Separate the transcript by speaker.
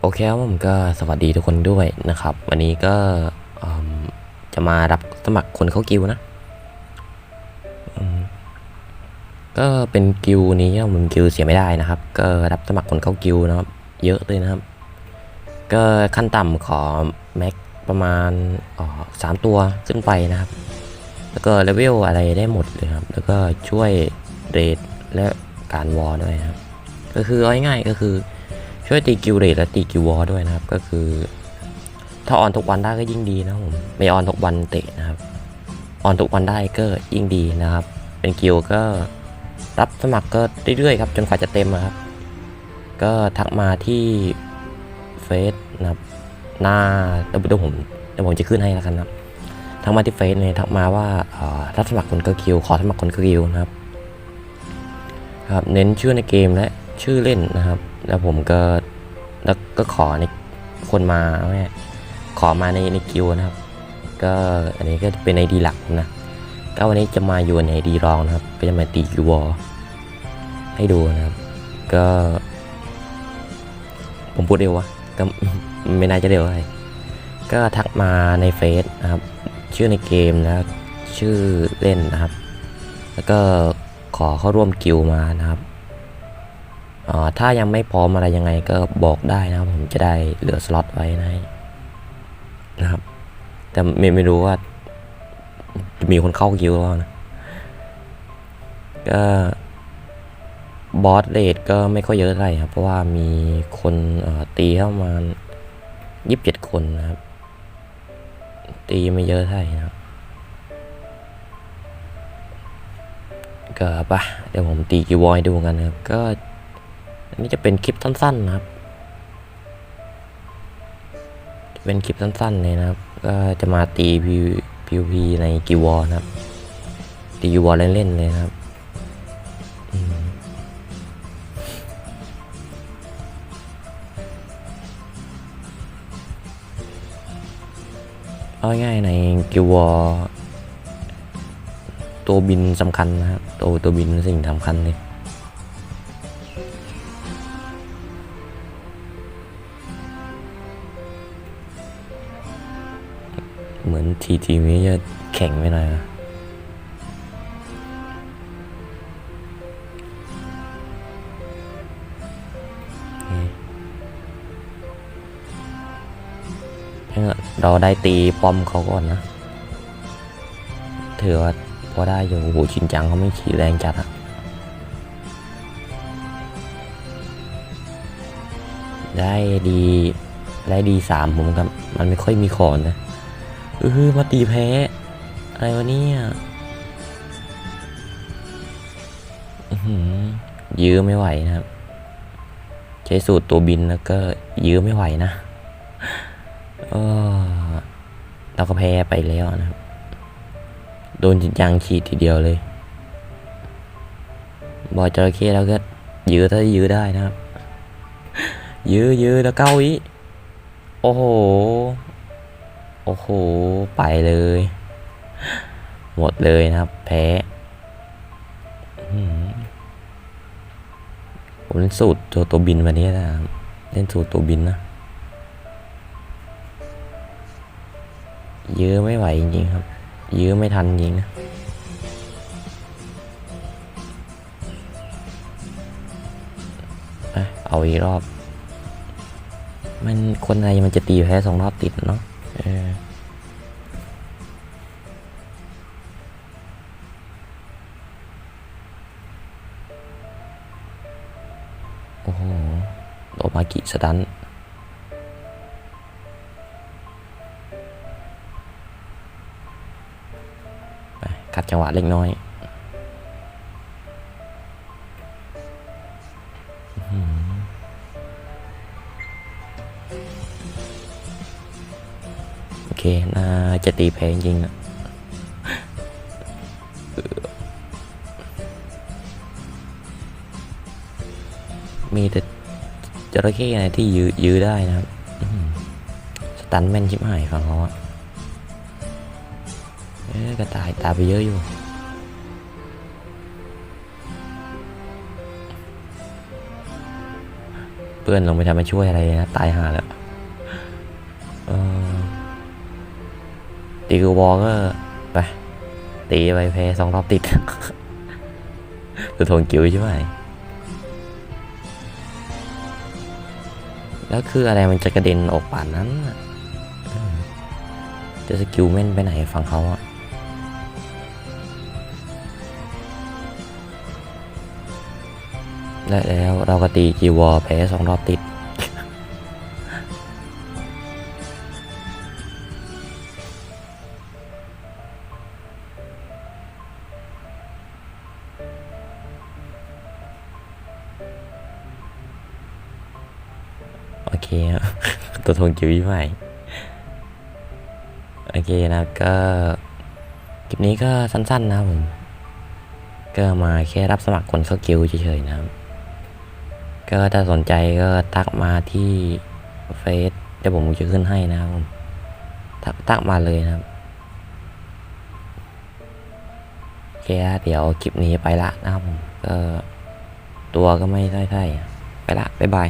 Speaker 1: โอเคครับผมก็สวัสดีทุกคนด้วยนะครับ วันนี้ก็จะมารับสมัครคนเข้ากิวนะก็เป็นกิวนี้มันกิวเสียไม่ได้นะครับ ก็รับสมัครคนเข้ากิวนะครับ เยอะเลยนะครับ ก็ขั้นต่ำขอแม็กประมาณสามตัวขึ้นไปนะครับ แล้วก็เลเวลอะไรได้หมดเลยครับ แล้วก็ช่วยเรทและการวอลด้วยครับ ก็คือเอาง่ายๆก็คือ ช่วยตีกิลเรทและตีกิลวอด้วยนะครับ ก็คือ ถ้าออนทุกวันได้ก็ยิ่งดีนะผมไม่ออนทุกวันเตะนะครับ ออนทุกวันได้ก็ยิ่งดีนะครับ เป็นกิลก็รับสมัครก็เรื่อยๆครับจนกว่าจะเต็มอะครับ ก็ทักมาที่เฟซนะครับหน้าเดี๋ยวผมเดี๋ยวผมจะขึ้นให้แล้วกันนะครับทักมาที่เฟซเลยทักมาว่ารับสมัครคนก็กิลขอสมัครคนก็กิลนะครับครับ เน้นชื่อในเกมและชื่อเล่นนะครับ แล้วผมก็แล้วก็ขอในคนมาแม่ขอมาในในกิวนะครับ ก็อันนี้ก็เป็นไอดีหลักนะก็วันนี้จะมาอยู่ในไอดีรองนะครับ ก็จะมาตีกิววอให้ดูนะครับ ก็ ผมพูดเร็ววะก็ไม่น่าจะเร็วอะไรก็ทักมาในเฟซนะครับ ชื่อในเกมนะครับชื่อเล่นนะครับ แล้วก็ขอเข้าร่วมกิลด์มานะครับ ถ้ายังไม่พร้อมอะไรยังไงก็บอกได้นะครับผมจะได้เหลือสล็อตไว้นะนะครับ แต่ไม่ไม่รู้ว่าจะมีคนเข้ากิลด์หรือเปล่านะก็บอสเรทก็ไม่ค่อยเยอะเท่าไหร่ครับ เพราะว่ามีคนตีเข้ามายี่สิบเจ็ดคนนะครับ ตีไม่เยอะเท่าไหร่นะก็ปะเดี๋ยวผมตีกีวอยดูกันนะครับก็ อันนี้จะเป็นคลิปสั้นๆนะครับ จะเป็นคลิปสั้นๆเลยนะครับ ก็จะมาตีพีพีพีในกีวอนะครับ ตีกีวอเล่นๆเลยนะครับอืมเอาง่ายในกิวอตัวบินสำคัญนะครับ ตัวตัวบินสิ่งสำคัญเลย เหมือนทีทีนี้จะแข็งไปหน่อยนะเคเราได้ตีป้อมเขาก่อนนะถือว่าพอได้อยู่โอ้โหชินจังเขาไม่ขี่แรงจัดอะได้ดี ได้ดีสามผมครับ มันไม่ค่อยมีขอนนะ ออมาตีแพ้ อะไรวะเนี่ยยื้อไม่ไหวนะครับ ใช้สูตรตัวบินแล้วก็ยื้อไม่ไหวนะเราก็แพ้ไปแล้วนะครับ โดนจริงจังฉีดทีเดียวเลย บอยจระเข้แล้วก็ยื้อถ้ายื้อได้นะครับ ยื้อยื้อแล้วเก้าวิโอ้โห โอ้โห ไปเลย หมดเลยนะครับ แพ้ผมเล่นสูตรตัวตัวบินวันนี้นะเล่นสูตรตัวบินนะยื้อไม่ไหวจริงๆครับ ยื้อไม่ทันจริงนะเอาอีกรอบ มันคนอะไรมันจะตีแพ้สองรอบติดเนาะ เออโอ้โหโดมากิสตันไปขัดจังหวะเล็กน้อยอื้อหือโอ เค น่าจะตีแพ้จริงๆนะเออมีแต่จระเข้อะไรที่ยื้อยื้อได้นะครับสตันแม่นชิบหายของเขาอะเอ๊ะกระต่ายตาไปเยอะอยู่เพื่อนลงไปทำมาช่วยอะไรนะ ตายห่าแล้ว ตีกูวอลก็ไปตีไปแพ้สองรอบติดคือทนกิวใช่ไหมแล้วคืออะไรมันจะกระเด็นออกป่านนั้นจะสกิลแม่นไปไหนฝั่งเขาอะและแล้วเราก็ตีจีวอแพ้สองรอบติด เคครับตัวทงจิ๋วยี่ใหม่โอเคนะก็คลิปนี้ก็สั้นๆนะครับผมก็มาแค่รับสมัครคนเข้ากิวเฉยๆนะครับ ก็ถ้าสนใจก็ทักมาที่เฟซเดี๋ยวผมจะขึ้นให้นะครับผมทักทักมาเลยนะครับโอเคเดี๋ยวคลิปนี้ไปละนะครับผมก็ตัวก็ไม่ใช่ๆไปละบ๊ายบาย